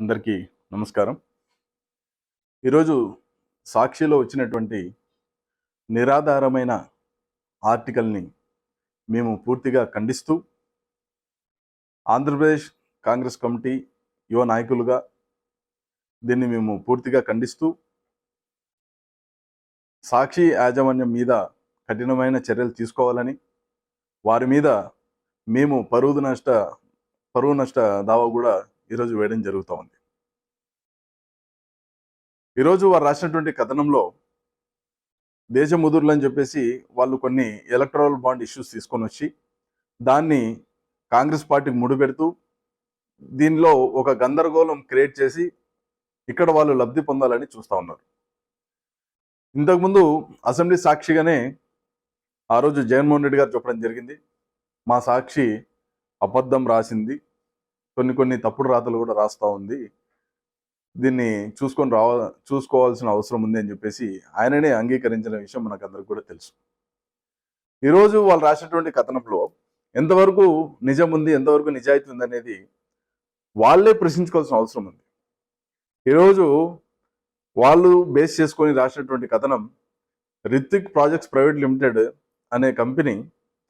అందరికీ నమస్కారం. ఈరోజు సాక్షిలో వచ్చినటువంటి నిరాధారమైన ఆర్టికల్ని మేము పూర్తిగా ఖండిస్తూ ఆంధ్రప్రదేశ్ కాంగ్రెస్ కమిటీ యువ నాయకులుగా దీన్ని మేము పూర్తిగా ఖండిస్తూ సాక్షి యాజమాన్యం మీద కఠినమైన చర్యలు తీసుకోవాలని వారి మీద మేము పరువు నష్ట పరువు నష్ట దావా కూడా ఈరోజు వేయడం జరుగుతూ ఉంది. ఈరోజు వారు రాసినటువంటి కథనంలో దేశ ముదురులు అని చెప్పేసి వాళ్ళు కొన్ని ఎలక్ట్రల్ బాండ్ ఇష్యూస్ తీసుకొని వచ్చి దాన్ని కాంగ్రెస్ పార్టీకి ముడిపెడుతూ దీనిలో ఒక గందరగోళం క్రియేట్ చేసి ఇక్కడ వాళ్ళు లబ్ధి పొందాలని చూస్తూ ఉన్నారు. ఇంతకుముందు అసెంబ్లీ సాక్షిగానే ఆ రోజు జగన్మోహన్ రెడ్డి గారు చెప్పడం జరిగింది. మా సాక్షి అబద్ధం రాసింది. కొన్ని కొన్ని తప్పుడు రాతలు కూడా రాస్తూ ఉంది. దీన్ని చూసుకొని రావ చూసుకోవాల్సిన అవసరం ఉంది అని చెప్పేసి ఆయననే అంగీకరించిన విషయం మనకు అందరికి కూడా తెలుసు. ఈరోజు వాళ్ళు రాసినటువంటి కథనంలో ఎంతవరకు నిజం ఉంది ఎంతవరకు నిజాయితీ ఉంది అనేది వాళ్ళే ప్రశ్నించుకోవాల్సిన అవసరం ఉంది. ఈరోజు వాళ్ళు బేస్ చేసుకొని రాసినటువంటి కథనం రిత్విక్ ప్రాజెక్ట్స్ ప్రైవేట్ లిమిటెడ్ అనే కంపెనీ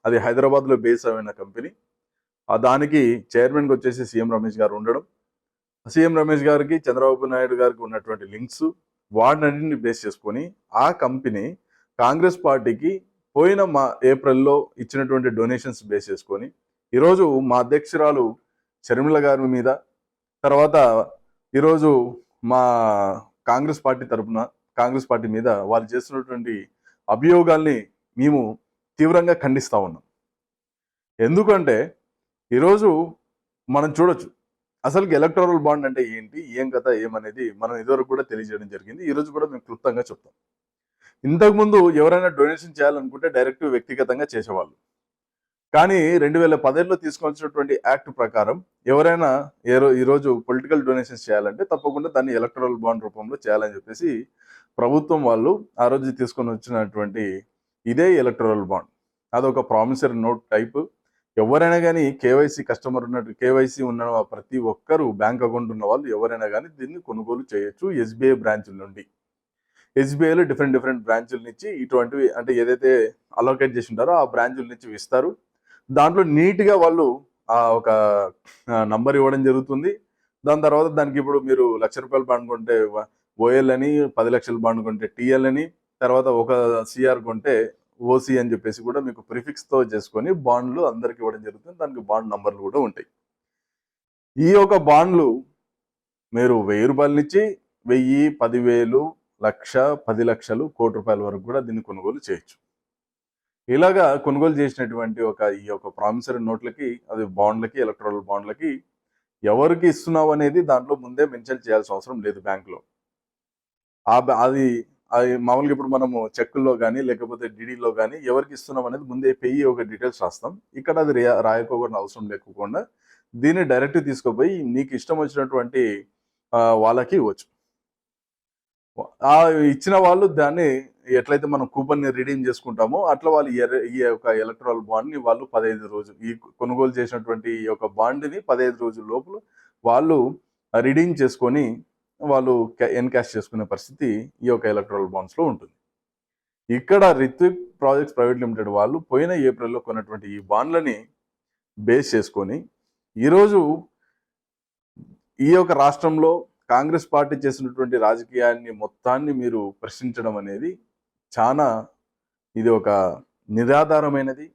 అది హైదరాబాద్లో బేస్ అయిన కంపెనీ దానికి చైర్మన్గా వచ్చేసి సీఎం రమేష్ గారు ఉండడం. సీఎం రమేష్ గారికి చంద్రబాబు నాయుడు గారికి ఉన్నటువంటి లింక్స్ వాటినన్నింటిని బేస్ చేసుకొని ఆ కంపెనీ కాంగ్రెస్ పార్టీకి పోయిన మా ఏప్రిల్లో ఇచ్చినటువంటి డొనేషన్స్ బేస్ చేసుకొని ఈరోజు మా అధ్యక్షురాలు షర్మిల గారి మీద తర్వాత ఈరోజు మా కాంగ్రెస్ పార్టీ తరపున కాంగ్రెస్ పార్టీ మీద వాళ్ళు చేస్తున్నటువంటి అభియోగాల్ని మేము తీవ్రంగా ఖండిస్తా ఉన్నాం. ఎందుకంటే ఈరోజు మనం చూడొచ్చు. అసలుకి ఎలక్టోరల్ బాండ్ అంటే ఏంటి ఏం కథ ఏమనేది మనం ఇదివరకు కూడా తెలియజేయడం జరిగింది. ఈరోజు కూడా మేము క్లుప్తంగా చెప్తాం. ఇంతకుముందు ఎవరైనా డొనేషన్ చేయాలనుకుంటే డైరెక్ట్ వ్యక్తిగతంగా చేసేవాళ్ళు. కానీ రెండు వేల పదేళ్ళలో తీసుకొచ్చినటువంటి యాక్ట్ ప్రకారం ఎవరైనా ఏ ఈరోజు పొలిటికల్ డొనేషన్స్ చేయాలంటే తప్పకుండా దాన్ని ఎలక్టరల్ బాండ్ రూపంలో చేయాలని చెప్పేసి ప్రభుత్వం వాళ్ళు ఆ రోజు తీసుకొని వచ్చినటువంటి ఇదే ఎలక్టరల్ బాండ్ అదొక ప్రామిసరీ నోట్ టైప్ ఎవరైనా కానీ కేవైసీ కస్టమర్ ఉన్నట్టు కేవైసీ ఉన్న ప్రతి ఒక్కరు బ్యాంక్ అకౌంట్ ఉన్న వాళ్ళు ఎవరైనా కానీ దీన్ని కొనుగోలు చేయొచ్చు ఎస్బీఐ బ్రాంచుల నుండి. ఎస్బీఐలో డిఫరెంట్ డిఫరెంట్ బ్రాంచుల నుంచి ఇటువంటివి అంటే ఏదైతే అలోకేట్ చేసి ఉంటారో ఆ బ్రాంచుల నుంచి ఇస్తారు దాంట్లో నీట్గా వాళ్ళు ఆ ఒక నంబర్ ఇవ్వడం జరుగుతుంది. దాని తర్వాత దానికి ఇప్పుడు మీరు లక్ష రూపాయలు బాండ్ కొంటే ఓఎల్ అని పది లక్షలు బాండ్ కొంటే టిఎల్ అని తర్వాత ఒక సిఆర్ కొంటే ఓసీ అని చెప్పేసి కూడా మీకు ప్రిఫిక్స్తో చేసుకొని బాండ్లు అందరికి ఇవ్వడం జరుగుతుంది. దానికి బాండ్ నంబర్లు కూడా ఉంటాయి. ఈ యొక్క బాండ్లు మీరు వెయ్యి రూపాయల నుంచి వెయ్యి పదివేలు లక్ష పది లక్షలు కోటి రూపాయల వరకు కూడా దీన్ని కొనుగోలు చేయొచ్చు. ఇలాగా కొనుగోలు చేసినటువంటి ఒక ఈ యొక్క ప్రామిసరీ నోట్లకి అది బాండ్లకి ఎలక్ట్రానిక్ బాండ్లకి ఎవరికి ఇస్తున్నావు అనేది దాంట్లో ముందే మెన్షన్ చేయాల్సిన అవసరం లేదు బ్యాంకులో. ఆ అది అది మామూలుగా ఇప్పుడు మనము చెక్కుల్లో కానీ లేకపోతే డిడిలో కానీ ఎవరికి ఇస్తున్నాం అనేది ముందే పెయ్యి ఒక డీటెయిల్స్ రాస్తాం. ఇక్కడ అది రా- రాయకోకుండా అవసరం లేకుండా దీన్ని డైరెక్ట్ తీసుకుపోయి నీకు ఇష్టం వచ్చినటువంటి వాళ్ళకి ఇవ్వచ్చు. ఆ ఇచ్చిన వాళ్ళు దాన్ని ఎట్లయితే మనం కూపన్ని రిడీమ్ చేసుకుంటామో అట్లా వాళ్ళు ఈ యొక్క ఎలక్ట్రల్ బాండ్ని వాళ్ళు పదహైదు రోజులు ఈ కొనుగోలు చేసినటువంటి ఈ యొక్క బాండ్ని పదహైదు రోజుల లోపల వాళ్ళు రిడీమ్ చేసుకొని వాళ్ళు ఎన్కాష్ చేసుకునే పరిస్థితి ఈ యొక్క ఎలక్ట్రల్ బాండ్స్లో ఉంటుంది. ఇక్కడ రిత్విక్ ప్రాజెక్ట్స్ ప్రైవేట్ లిమిటెడ్ వాళ్ళు పోయిన ఏప్రిల్లో కొన్నటువంటి ఈ బాండ్లని బేస్ చేసుకొని ఈరోజు ఈ యొక్క రాష్ట్రంలో కాంగ్రెస్ పార్టీ చేసినటువంటి రాజకీయాన్ని మొత్తాన్ని మీరు ప్రశ్నించడం అనేది చాలా ఇది ఒక నిరాధారమైనది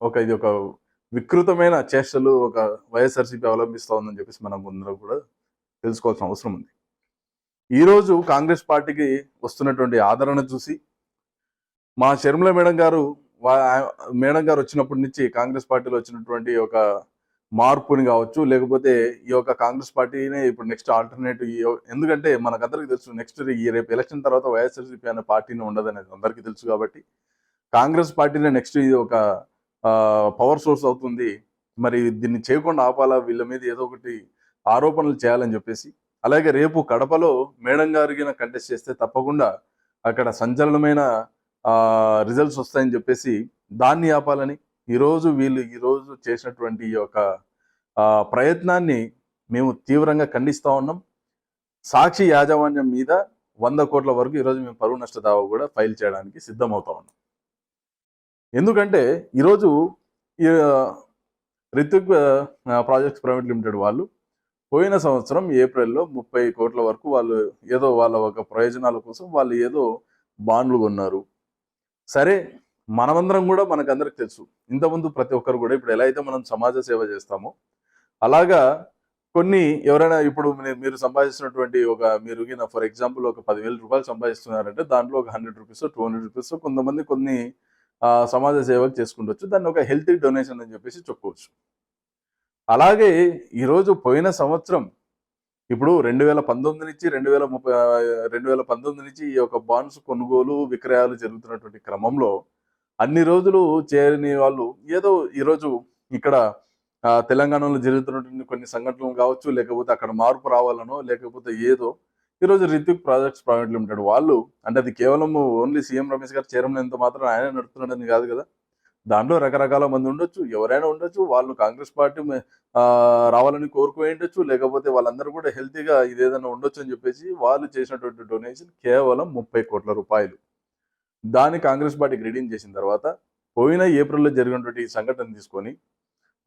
ఒక ఇది ఒక వికృతమైన చేష్టలు ఒక వైఎస్ఆర్సీపీ అవలంబిస్తూ ఉందని చెప్పేసి మనం అందరం కూడా తెలుసుకోవాల్సిన అవసరం ఉంది. ఈరోజు కాంగ్రెస్ పార్టీకి వస్తున్నటువంటి ఆదరణ చూసి మా షర్మిల మేడం గారు మేడం గారు వచ్చినప్పటి నుంచి కాంగ్రెస్ పార్టీలో వచ్చినటువంటి ఒక మార్పుని కావచ్చు లేకపోతే ఈ యొక్క కాంగ్రెస్ పార్టీనే ఇప్పుడు నెక్స్ట్ ఆల్టర్నేటివ్ ఎందుకంటే మనకందరికీ తెలుసు నెక్స్ట్ ఈ రేపు ఎలక్షన్ తర్వాత వైఎస్ఆర్సీపీ అనే పార్టీని ఉండదనేది అందరికీ తెలుసు కాబట్టి కాంగ్రెస్ పార్టీనే నెక్స్ట్ ఇది ఒక పవర్ సోర్స్ అవుతుంది. మరి దీన్ని చేయకుండా ఆపాలా వీళ్ళ మీద ఏదో ఒకటి ఆరోపణలు చేయాలని చెప్పేసి అలాగే రేపు కడపలో మేడం గారికి కంటెస్ట్ చేస్తే తప్పకుండా అక్కడ సంచలనమైన రిజల్ట్స్ వస్తాయని చెప్పేసి దాన్ని ఆపాలని ఈరోజు వీళ్ళు ఈరోజు చేసినటువంటి ఈ యొక్క ప్రయత్నాన్ని మేము తీవ్రంగా ఖండిస్తూ ఉన్నాం. సాక్షి యాజమాన్యం మీద వంద కోట్ల వరకు ఈరోజు మేము పరువు నష్ట దావా కూడా ఫైల్ చేయడానికి సిద్ధమవుతా ఉన్నాం. ఎందుకంటే ఈరోజు ఈ, రిత్విక్ ప్రాజెక్ట్స్ ప్రైవేట్ లిమిటెడ్ వాళ్ళు పోయిన సంవత్సరం ఏప్రిల్లో ముప్పై కోట్ల వరకు వాళ్ళు ఏదో వాళ్ళ ఒక ప్రయోజనాల కోసం వాళ్ళు ఏదో బాండ్లు కొన్నారు. సరే మనమందరం కూడా మనకందరికి తెలుసు. ఇంతకుముందు ప్రతి ఒక్కరు కూడా ఇప్పుడు ఎలా అయితే మనం సమాజ సేవ చేస్తామో అలాగా కొన్ని ఎవరైనా ఇప్పుడు మీరు సంపాదిస్తున్నటువంటి ఒక మీరు ఫర్ ఎగ్జాంపుల్ ఒక పదివేల రూపాయలు సంపాదిస్తున్నారంటే దాంట్లో ఒక hundred rupees two hundred rupees కొంతమంది కొన్ని సమాజ సేవకు చేసుకుంటవచ్చు దాన్ని ఒక హెల్తీ డొనేషన్ అని చెప్పేసి చెప్పుకోవచ్చు. అలాగే ఈరోజు పోయిన సంవత్సరం ఇప్పుడు రెండు వేల పంతొమ్మిది నుంచి రెండు వేల ముప్పై రెండు వేల పంతొమ్మిది నుంచి ఈ యొక్క బాండ్స్ కొనుగోలు విక్రయాలు జరుగుతున్నటువంటి క్రమంలో అన్ని రోజులు చేరని వాళ్ళు ఏదో ఈరోజు ఇక్కడ ఆ, తెలంగాణలో జరుగుతున్నటువంటి కొన్ని సంఘటనలు కావచ్చు లేకపోతే అక్కడ మార్పు రావాలనో లేకపోతే ఏదో ఈరోజు రిత్విక్ ప్రాజెక్ట్స్ ప్రైవేట్ లిమిటెడ్ వాళ్ళు అంటే అది కేవలం ఓన్లీ సీఎం రమేష్ గారు చైర్మన్ ఎంత మాత్రం ఆయన నడుపుతున్నాడని కాదు కదా? దాంట్లో రకరకాల మంది ఉండొచ్చు ఎవరైనా ఉండొచ్చు వాళ్ళు కాంగ్రెస్ పార్టీ రావాలని కోరుకుని ఉండొచ్చు లేకపోతే వాళ్ళందరూ కూడా హెల్తీగా ఇది ఏదైనా ఉండొచ్చు అని చెప్పేసి వాళ్ళు చేసినటువంటి డొనేషన్ కేవలం ముప్పై కోట్ల రూపాయలు. దాన్ని కాంగ్రెస్ పార్టీ గ్రీడింగ్ చేసిన తర్వాత పోయిన ఏప్రిల్లో జరిగినటువంటి ఈ సంఘటన తీసుకొని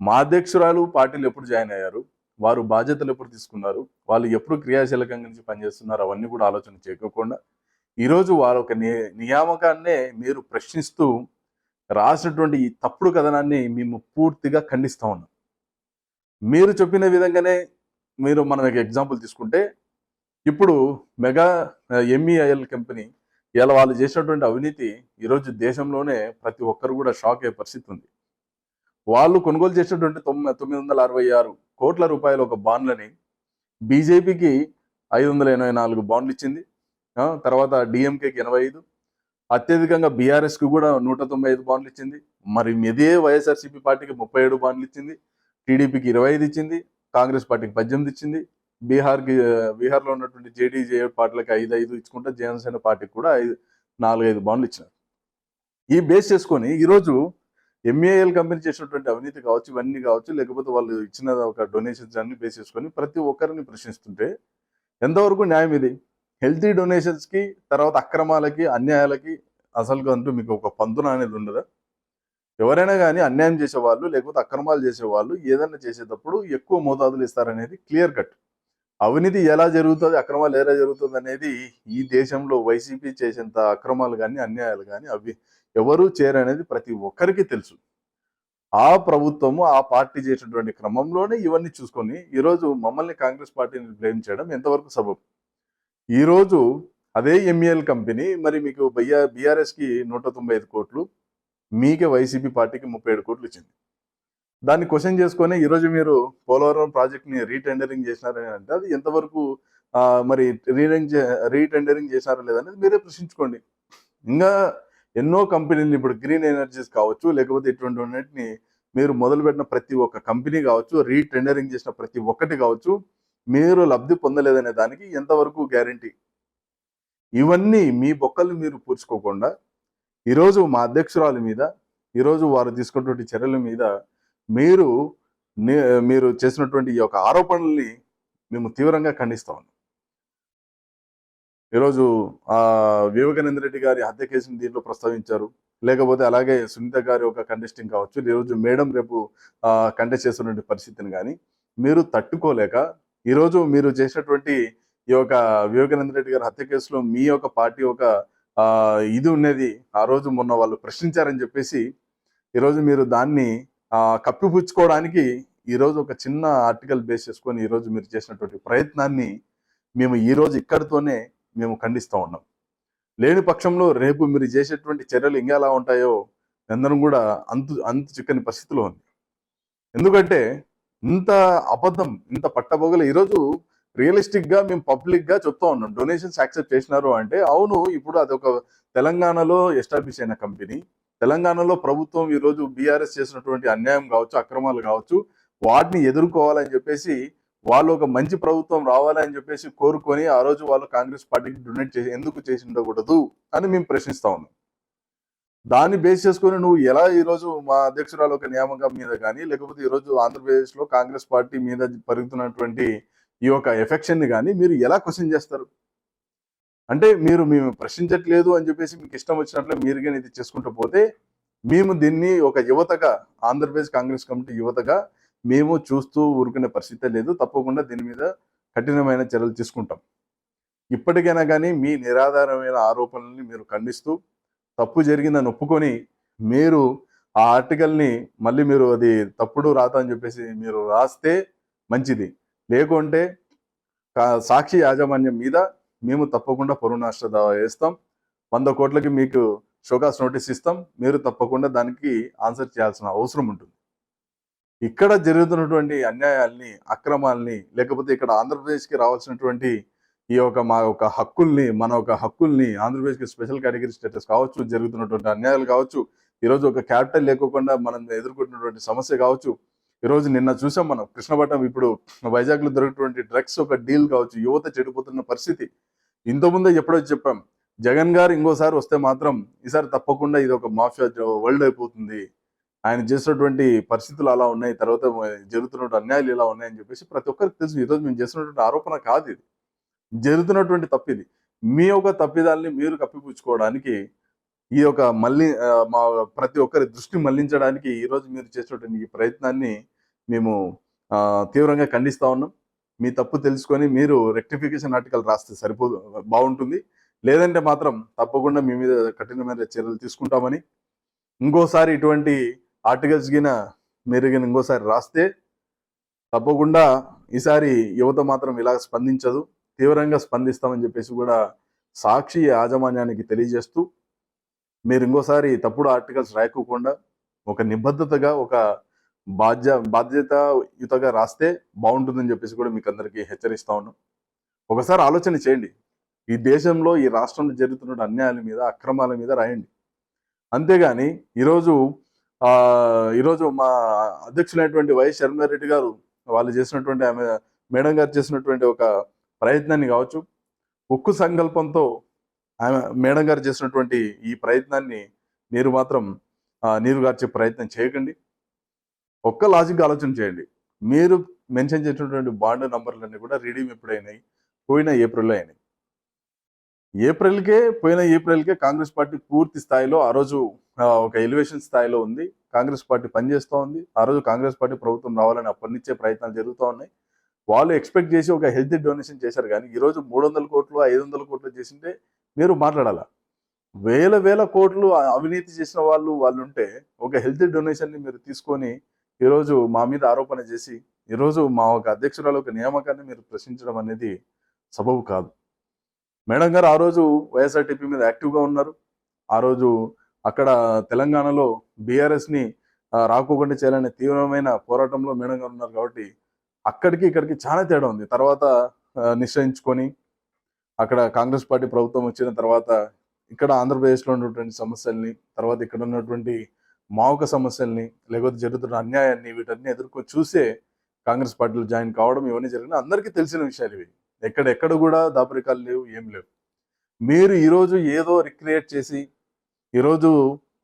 మా అధ్యక్షురాలు పార్టీలు ఎప్పుడు జాయిన్ అయ్యారు వారు బాధ్యతలు ఎప్పుడు తీసుకున్నారు వాళ్ళు ఎప్పుడు క్రియాశీలకంగా నుంచి పనిచేస్తున్నారు అవన్నీ కూడా ఆలోచన చేయకోకుండా ఈరోజు వారి ఒక నియామకాన్నే మీరు ప్రశ్నిస్తూ రాసినటువంటి ఈ తప్పుడు కథనాన్ని మేము పూర్తిగా ఖండిస్తా ఉన్నాం. మీరు చెప్పిన విధంగానే మీరు మనం ఎగ్జాంపుల్ తీసుకుంటే ఇప్పుడు మెగా ఎంఈఐఎల్ కంపెనీ ఇలా వాళ్ళు చేసినటువంటి అవినీతి ఈరోజు దేశంలోనే ప్రతి ఒక్కరు కూడా షాక్ అయ్యే పరిస్థితి ఉంది. వాళ్ళు కొనుగోలు చేసినటువంటి తొమ్మిది తొమ్మిది వందల అరవై ఆరు కోట్ల రూపాయల ఒక బాండ్లని బీజేపీకి ఐదు వందల ఎనభై నాలుగు బాండ్లు ఇచ్చింది. తర్వాత డిఎంకేకి ఎనభై ఐదు అత్యధికంగా బీఆర్ఎస్కి కూడా నూట తొంభై ఐదు బాండ్లు ఇచ్చింది. మరి ఇదే వైఎస్ఆర్సీపీ పార్టీకి ముప్పై ఏడు బాండ్లు ఇచ్చింది. టీడీపీకి ఇరవై ఐదు ఇచ్చింది. కాంగ్రెస్ పార్టీకి పద్దెనిమిది ఇచ్చింది. బీహార్కి బీహార్లో ఉన్నటువంటి జేడీజే పార్టీలకి ఐదు ఐదు ఇచ్చుకుంటే జనసేన పార్టీకి కూడా ఐదు నాలుగైదు బాండ్లు ఇచ్చినారు. ఈ బేస్ చేసుకొని ఈరోజు ఎంఏఎల్ కంపెనీ చేసినటువంటి అవినీతి కావచ్చు ఇవన్నీ కావచ్చు లేకపోతే వాళ్ళు ఇచ్చిన ఒక డొనేషన్స్ అన్ని బేస్ చేసుకొని ప్రతి ఒక్కరిని ప్రశ్నిస్తుంటే ఎంతవరకు న్యాయం ఇది? హెల్తీ డొనేషన్స్కి తర్వాత అక్రమాలకి అన్యాయాలకి అసలు అంటూ మీకు ఒక పంతున అనేది ఉండదు? ఎవరైనా కానీ అన్యాయం చేసేవాళ్ళు లేకపోతే అక్రమాలు చేసేవాళ్ళు ఏదైనా చేసేటప్పుడు ఎక్కువ మోతాదులు ఇస్తారనేది క్లియర్ కట్. అవినీతి ఎలా జరుగుతుంది అక్రమాలు ఎలా జరుగుతుంది అనేది ఈ దేశంలో వైసీపీ చేసేంత అక్రమాలు కానీ అన్యాయాలు కానీ అవి ఎవరు చేరనేది ప్రతి ఒక్కరికి తెలుసు. ఆ ప్రభుత్వము ఆ పార్టీ చేసినటువంటి క్రమంలోనే ఇవన్నీ చూసుకొని ఈరోజు మమ్మల్ని కాంగ్రెస్ పార్టీని బ్లేమ్ చేయడం ఎంతవరకు సబబు? ఈరోజు అదే ఎంఈఎల్ కంపెనీ మరి మీకు బయ్యా బీఆర్ఎస్కి నూట తొంభై ఐదు కోట్లు మీకే వైసీపీ పార్టీకి ముప్పై ఏడు కోట్లు ఇచ్చింది. దాన్ని క్వశ్చన్ చేసుకొని ఈరోజు మీరు పోలవరం ప్రాజెక్ట్ని రీటెండరింగ్ చేసినారని అంటే అది ఎంతవరకు మరి రీటెండ్ రీటెండరింగ్ చేశారో లేదనేది మీరే ప్రశ్నించుకోండి. ఇంకా ఎన్నో కంపెనీలు ఇప్పుడు గ్రీన్ ఎనర్జీస్ కావచ్చు లేకపోతే ఇటువంటి అన్నిటిని మీరు మొదలుపెట్టిన ప్రతి ఒక్క కంపెనీ కావచ్చు రీటెండరింగ్ చేసిన ప్రతి ఒక్కటి కావచ్చు మీరు లబ్ధి పొందలేదనే దానికి ఎంతవరకు గ్యారంటీ ఇవన్నీ మీ బొక్కలు మీరు పూడ్చుకోకుండా ఈరోజు మా అధ్యక్షురాలి మీద ఈరోజు వారు తీసుకున్నటువంటి చర్యల మీద మీరు నే- మీరు చేసినటువంటి ఈ యొక్క ఆరోపణల్ని మేము తీవ్రంగా ఖండిస్తా ఉన్నాం. ఈరోజు ఆ వివేకానంద రెడ్డి గారి హత్య కేసుని దీంట్లో ప్రస్తావించారు. లేకపోతే అలాగే సునీత గారి ఒక కంటెస్టింగ్ కావచ్చు. ఈరోజు మేడం రేపు కంటెస్ట్ చేస్తున్నటువంటి పరిస్థితిని కానీ మీరు తట్టుకోలేక ఈరోజు మీరు చేసినటువంటి ఈ యొక్క వివేకానంద రెడ్డి గారి హత్య కేసులో మీ యొక్క పార్టీ ఒక ఇది ఉన్నది ఆ రోజు మొన్న వాళ్ళు ప్రశ్నించారని చెప్పేసి ఈరోజు మీరు దాన్ని కప్పిపుచ్చుకోవడానికి ఈరోజు ఒక చిన్న ఆర్టికల్ బేస్ చేసుకొని ఈరోజు మీరు చేసినటువంటి ప్రయత్నాన్ని మేము ఈ రోజు ఇక్కడితోనే మేము ఖండిస్తూ ఉన్నాం. లేని పక్షంలో రేపు మీరు చేసేటువంటి చర్యలు ఇంకా ఎలా ఉంటాయో అందరం కూడా అంతు అంతు చిక్కని పరిస్థితిలో ఉంది. ఎందుకంటే ఇంత అబద్ధం ఇంత పట్టబోగల ఈరోజు రియలిస్టిక్గా మేము పబ్లిక్గా చెప్తా ఉన్నాం. డొనేషన్స్ యాక్సెప్ట్ చేసినారు అంటే అవును ఇప్పుడు అది ఒక తెలంగాణలో ఎస్టాబ్లిష్ అయిన కంపెనీ తెలంగాణలో ప్రభుత్వం ఈరోజు బీఆర్ఎస్ చేసినటువంటి అన్యాయం కావచ్చు అక్రమాలు కావచ్చు వాటిని ఎదుర్కోవాలని చెప్పేసి వాళ్ళు ఒక మంచి ప్రభుత్వం రావాలని చెప్పేసి కోరుకొని ఆ రోజు వాళ్ళు కాంగ్రెస్ పార్టీకి డొనేట్ చేసి ఎందుకు చేసి ఉండకూడదు అని మేము ప్రశ్నిస్తా ఉన్నాం. దాన్ని బేస్ చేసుకొని నువ్వు ఎలా ఈరోజు మా అధ్యక్షురాలు ఒక నియామకం మీద కానీ లేకపోతే ఈరోజు ఆంధ్రప్రదేశ్లో కాంగ్రెస్ పార్టీ మీద పెరుగుతున్నటువంటి ఈ యొక్క ఎఫెక్షన్ని కానీ మీరు ఎలా క్వశ్చన్ చేస్తారు? అంటే మీరు మేము ప్రశ్నించట్లేదు అని చెప్పేసి మీకు ఇష్టం వచ్చినట్లు మీరు కానీ ఇది చేసుకుంటూ పోతే మేము దీన్ని ఒక యువతగా ఆంధ్రప్రదేశ్ కాంగ్రెస్ కమిటీ యువతగా మేము చూస్తూ ఊరుకునే పరిస్థితే లేదు. తప్పకుండా దీని మీద కఠినమైన చర్యలు తీసుకుంటాం. ఇప్పటికైనా కానీ మీ నిరాధారమైన ఆరోపణల్ని మీరు ఖండిస్తూ తప్పు జరిగిందని ఒప్పుకొని మీరు ఆ ఆర్టికల్ని మళ్ళీ మీరు అది తప్పుడు రాత అని చెప్పేసి మీరు రాస్తే మంచిది. లేకుంటే సాక్షి యాజమాన్యం మీద మేము తప్పకుండా పరువు నష్ట దావా వేస్తాం వంద కోట్లకి మీకు షోకాస్ నోటీస్ ఇస్తాం. మీరు తప్పకుండా దానికి ఆన్సర్ చేయాల్సిన అవసరం ఉంటుంది. ఇక్కడ జరుగుతున్నటువంటి అన్యాయాల్ని అక్రమాల్ని లేకపోతే ఇక్కడ ఆంధ్రప్రదేశ్కి రావాల్సినటువంటి ఈ యొక్క మా యొక్క హక్కుల్ని మన యొక్క హక్కుల్ని ఆంధ్రప్రదేశ్కి స్పెషల్ కేటగిరీ స్టేటస్ కావచ్చు జరుగుతున్నటువంటి అన్యాయాలు కావచ్చు ఈరోజు ఒక క్యాపిటల్ లేకోకుండా మనం ఎదుర్కొంటున్నటువంటి సమస్య కావచ్చు ఈరోజు నిన్న చూసాం మనం కృష్ణపట్నం ఇప్పుడు వైజాగ్లో దొరికినటువంటి డ్రగ్స్ ఒక డీల్ కావచ్చు యువత చెడిపోతున్న పరిస్థితి. ఇంతకుముందే ఎప్పుడో చెప్పాం జగన్ గారు ఇంకోసారి వస్తే మాత్రం ఈసారి తప్పకుండా ఇది ఒక మాఫియా వరల్డ్ అయిపోతుంది. ఆయన చేసినటువంటి పరిస్థితులు అలా ఉన్నాయి తర్వాత జరుగుతున్నటువంటి అన్యాయాలు ఇలా ఉన్నాయని చెప్పేసి ప్రతి ఒక్కరికి తెలుసు ఈరోజు మేము చేస్తున్నటువంటి ఆరోపణ కాదు ఇది. జరుగుతున్నటువంటి తప్పిది. మీ యొక్క తప్పిదాల్ని మీరు కప్పిపుచ్చుకోవడానికి ఈ యొక్క మళ్ళీ మా ప్రతి ఒక్కరి దృష్టి మళ్ళించడానికి ఈరోజు మీరు చేసినటువంటి ఈ ప్రయత్నాన్ని మేము తీవ్రంగా ఖండిస్తూ ఉన్నాం. మీ తప్పు తెలుసుకొని మీరు రెక్టిఫికేషన్ ఆర్టికల్ రాస్తే సరిపో బాగుంటుంది. లేదంటే మాత్రం తప్పకుండా మీ మీద కఠినమైన చర్యలు తీసుకుంటామని ఇంకోసారి ఇటువంటి ఆర్టికల్స్ గిన మీరు గిన ఇంకోసారి రాస్తే తప్పకుండా ఈసారి యువత మాత్రం ఇలా స్పందించదు. తీవ్రంగా స్పందిస్తామని చెప్పేసి కూడా సాక్షి యాజమాన్యానికి తెలియజేస్తూ మీరు ఇంకోసారి తప్పుడు ఆర్టికల్స్ రాయకోకుండా ఒక నిబద్ధతగా ఒక బాధ్య బాధ్యతయుతగా రాస్తే బాగుంటుందని చెప్పేసి కూడా మీకు అందరికీ హెచ్చరిస్తా ఉన్నాం. ఒకసారి ఆలోచన చేయండి. ఈ దేశంలో ఈ రాష్ట్రంలో జరుగుతున్న అన్యాయాల మీద అక్రమాల మీద రాయండి. అంతేగాని ఈరోజు ఈరోజు మా అధ్యక్షులైనటువంటి వైఎస్ శర్మారెడ్డి గారు వాళ్ళు చేసినటువంటి ఆమె మేడం గారు చేసినటువంటి ఒక ప్రయత్నాన్ని కావచ్చు ఉక్కు సంకల్పంతో ఆమె మేడం గారు చేసినటువంటి ఈ ప్రయత్నాన్ని మీరు మాత్రం నీరుగార్చే నీరు గార్చే ప్రయత్నం చేయకండి. ఒక్క లాజిక్ ఆలోచన చేయండి. మీరు మెన్షన్ చేసినటువంటి బాండ్ నంబర్లన్నీ కూడా రీడీమ్ ఎప్పుడైనాయి? పోయిన ఏప్రిల్లో అయినాయి. ఏప్రిల్కే పోయిన ఏప్రిల్కే కాంగ్రెస్ పార్టీ పూర్తి స్థాయిలో ఆ రోజు ఒక ఎలివేషన్ స్థాయిలో ఉంది. కాంగ్రెస్ పార్టీ పనిచేస్తూ ఉంది. ఆ రోజు కాంగ్రెస్ పార్టీ ప్రభుత్వం రావాలని అప్పటినిచ్చే ప్రయత్నాలు జరుగుతూ ఉన్నాయి. వాళ్ళు ఎక్స్పెక్ట్ చేసి ఒక హెల్తీ డొనేషన్ చేశారు కానీ ఈరోజు మూడు వందల కోట్లు ఐదు వందల కోట్లు చేసింటే మీరు మాట్లాడాల? వేల వేల కోట్లు అవినీతి చేసిన వాళ్ళు వాళ్ళు ఉంటే ఒక హెల్తీ డొనేషన్ని మీరు తీసుకొని ఈరోజు మా మీద ఆరోపణ చేసి ఈరోజు మా ఒక అధ్యక్షురాలు ఒక నియామకాన్ని మీరు ప్రశ్నించడం అనేది సబబు కాదు. మేడం గారు ఆ రోజు వైఎస్ఆర్టీపీ మీద యాక్టివ్గా ఉన్నారు. ఆ రోజు అక్కడ తెలంగాణలో బీఆర్ఎస్ని రాకోకుండా చేయాలనే తీవ్రమైన పోరాటంలో మేడం గారు ఉన్నారు కాబట్టి అక్కడికి ఇక్కడికి చాలా తేడా ఉంది. తర్వాత నిశ్చయించుకొని అక్కడ కాంగ్రెస్ పార్టీ ప్రభుత్వం వచ్చిన తర్వాత ఇక్కడ ఆంధ్రప్రదేశ్లో ఉన్నటువంటి సమస్యల్ని తర్వాత ఇక్కడ ఉన్నటువంటి మావక సమస్యల్ని లేకపోతే జరుగుతున్న అన్యాయాన్ని వీటన్ని ఎదుర్కొని చూసే కాంగ్రెస్ పార్టీలో జాయిన్ కావడం ఇవన్నీ జరిగిన అందరికీ తెలిసిన విషయాలు ఇవి. ఎక్కడెక్కడ కూడా దాపరికాలు లేవు ఏం లేవు. మీరు ఈరోజు ఏదో రిక్రియేట్ చేసి ఈరోజు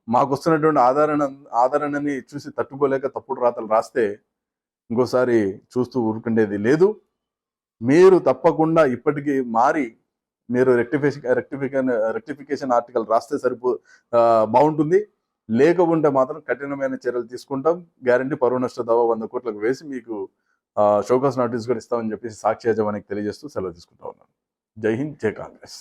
మాకు వస్తున్నటువంటి ఆదరణ ఆదరణని చూసి తట్టుకోలేక తప్పుడు రాతలు రాస్తే ఇంకోసారి చూస్తూ ఊరుకుండేది లేదు. మీరు తప్పకుండా ఇప్పటికీ మారి మీరు రెక్టిఫికేషన్ రెక్టిఫికేషన్ రెక్టిఫికేషన్ ఆర్టికల్ రాస్తే సరిపో బాగుంటుంది. లేకుంటే మాత్రం కఠినమైన చర్యలు తీసుకుంటాం. గ్యారంటీ పరువు నష్ట దావా వంద కోట్లకు వేసి మీకు షోకాస్ నోటీస్ కూడా ఇస్తామని చెప్పేసి సాక్షి యజమానికి తెలియజేస్తూ సెలవు తీసుకుంటా ఉన్నాను. జై హింద్ జై కాంగ్రెస్.